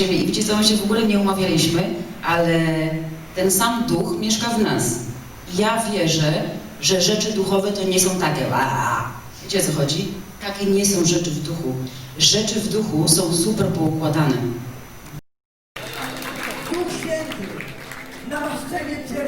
siebie i wiecie co, my się w ogóle nie umawialiśmy, ale ten sam duch mieszka w nas. Ja wierzę, że rzeczy duchowe to nie są takie, a wiecie co chodzi? Takie nie są rzeczy w duchu. Rzeczy w duchu są super poukładane. Duch Święty, namaszczenie Cię